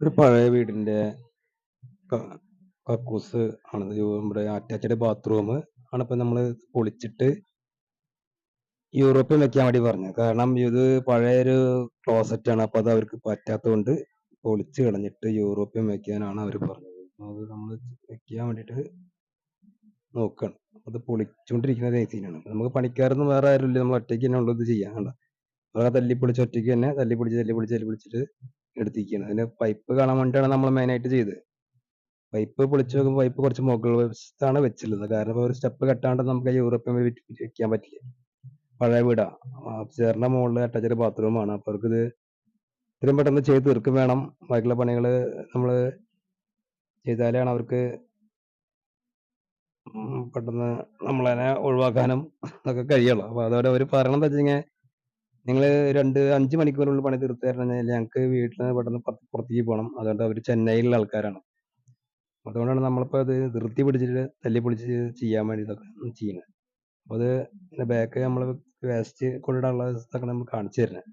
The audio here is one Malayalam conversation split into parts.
ഒരു പഴയ വീടിന്റെ കക്കൂസ് ആണ്. നമ്മുടെ അറ്റാച്ച്ഡ് ബാത്റൂം ആണ്. ഇപ്പൊ നമ്മൾ പൊളിച്ചിട്ട് യൂറോപ്പിൽ വെക്കാൻ വേണ്ടി പറഞ്ഞു കാരണം ഇത് പഴയ ഒരു ക്ലോസറ്റ് ആണ്. അപ്പൊ അത് അവർക്ക് പറ്റാത്തതുകൊണ്ട് പൊളിച്ച് കളഞ്ഞിട്ട് യൂറോപ്പിൽ വെക്കാനാണ് അവർ പറഞ്ഞത്. അത് നമ്മൾ വെക്കാൻ വേണ്ടിട്ട് നോക്കണം. അത് പൊളിച്ചുകൊണ്ടിരിക്കുന്ന സീനാണ് നമുക്ക് പണിക്കാരൊന്നും വേറെ ആരുമില്ല. നമ്മൾ ഒറ്റയ്ക്ക് തന്നെ ഉള്ളത് ചെയ്യാൻ. വേറെ തല്ലി തല്ലിപ്പൊളിച്ച് ഒറ്റയ്ക്ക് തന്നെ തല്ലിപ്പൊളിച്ച് തല്ലി തല്ലിപ്പൊളിച്ചിട്ട് എടുത്തിരിക്കുകയാണ് അതിന്റെ പൈപ്പ് കാണാൻ വേണ്ടിയിട്ടാണ് നമ്മൾ മെയിൻ ആയിട്ട് ചെയ്തത്. പൈപ്പ് പൊളിച്ച് നോക്കുമ്പോൾ പൈപ്പ് കുറച്ച് മുകൾ വശത്താണ് വെച്ചിട്ടുള്ളത്. കാരണം ഒരു സ്റ്റെപ്പ് കെട്ടാണ്ട് നമുക്ക് യൂറോപ്യൻ വെക്കാൻ പറ്റില്ല. പഴയ വീടാ. ചേറിന്റെ മുകളിൽ അറ്റാച്ച്ഡ് ബാത്റൂമാണ് അപ്പൊ അവർക്ക് ഇത് ഇത്രയും പെട്ടെന്ന് ചെയ്ത് തീർക്കും വേണം. ബാക്കിയുള്ള പണികൾ നമ്മൾ ചെയ്താലാണ് അവർക്ക് പെട്ടെന്ന് നമ്മളതിനെ ഒഴിവാക്കാനും ഒക്കെ കഴിയുള്ളൂ. അപ്പൊ അതോടെ അവർ പറയണത് വെച്ചാൽ നിങ്ങൾ രണ്ട് അഞ്ച് മണിക്കൂറിനുള്ളിൽ പണി തീർത്തു തരണം ഞങ്ങൾക്ക് വീട്ടിൽ നിന്ന് പെട്ടെന്ന് പുറത്ത് പുറത്തേക്ക് പോകണം. അതുകൊണ്ട് അവർ ചെന്നൈയിലുള്ള ആൾക്കാരാണ്. അതുകൊണ്ടാണ് നമ്മളിപ്പോൾ അത് നിർത്തി പിടിച്ചിട്ട് തല്ലി പൊളിച്ച് ചെയ്യാൻ വേണ്ടി ഇതൊക്കെ ചെയ്യുന്നത് അപ്പോൾ അത് ബാക്ക് നമ്മൾ വേസ്റ്റ് കൊണ്ടിടാനുള്ള ഇതൊക്കെ നമ്മൾ കാണിച്ചു തരുന്നത്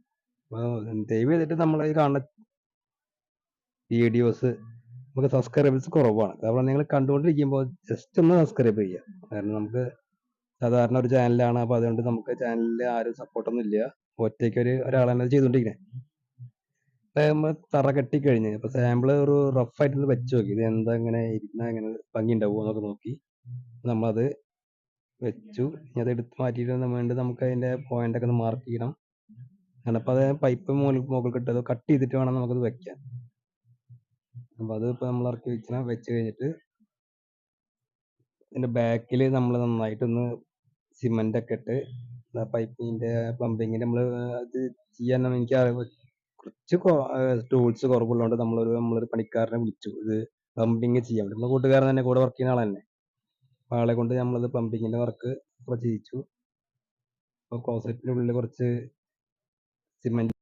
അപ്പോൾ ദയവ് ചെയ്തിട്ട് നമ്മൾ ഈ കാണുന്ന വീഡിയോസ് നമുക്ക് സബ്സ്ക്രൈബേഴ്സ് കുറവാണ്. കാരണം നിങ്ങൾ കണ്ടുകൊണ്ടിരിക്കുമ്പോൾ ജസ്റ്റ് ഒന്ന് സബ്സ്ക്രൈബ് ചെയ്യുക കാരണം നമുക്ക് സാധാരണ ഒരു ചാനലാണ് അപ്പോൾ അതുകൊണ്ട് നമുക്ക് ചാനലിൽ ആരും സപ്പോർട്ടൊന്നും ഇല്ല. ഒറ്റയ്ക്ക് ഒരു ഒരാളാണ് ചെയ്തുകൊണ്ടിരിക്കുന്നത് തറ കെട്ടി കഴിഞ്ഞ് അപ്പൊ സാമ്പിൾ ഒരു റഫ് ആയിട്ട് വെച്ച് നോക്കി. ഇത് എന്താ ഇങ്ങനെ ഇരുന്ന ഇങ്ങനെ ഭംഗി ഉണ്ടാവുമോ എന്നൊക്കെ നോക്കി. നമ്മളത് വെച്ചു. അത് എടുത്ത് മാറ്റിയിട്ട് വീണ്ടും നമുക്ക് അതിന്റെ പോയിന്റ് ഒക്കെ ഒന്ന് മാർക്ക് ചെയ്യണം. അങ്ങനെ അപ്പൊ അത് പൈപ്പ് മുകളിൽ മുകളിൽ കിട്ടത് കട്ട് ചെയ്തിട്ട് വേണം നമുക്കത് വെക്കാൻ. അപ്പൊ അത് ഇപ്പൊ നമ്മൾ ഇറക്കി വെക്കണം വെച്ച് കഴിഞ്ഞിട്ട് ഇതിന്റെ ബാക്കിൽ നമ്മൾ നന്നായിട്ടൊന്ന് സിമന്റ് ഒക്കെ ഇട്ട് പൈപ്പിന്റെ പ്ലംബിങ്ങിന്റെ നമ്മൾ അത് ചെയ്യാൻ എനിക്ക് കുറച്ച് ടൂൾസ് കുറവുള്ളതുകൊണ്ട് നമ്മളൊരു നമ്മളൊരു പണിക്കാരനെ വിളിച്ചു. ഇത് പ്ലംബിങ് ചെയ്യാൻ നമ്മുടെ കൂട്ടുകാരൻ തന്നെ കൂടെ വർക്ക് ചെയ്യുന്ന ആൾ തന്നെ ആളെ കൊണ്ട് നമ്മളത് പ്ലംബിങ്ങിന്റെ വർക്ക് ചെയ്യിച്ചു അപ്പൊ ക്ലോസറ്റിന്റെ ഉള്ളിൽ കുറച്ച് സിമന്റ്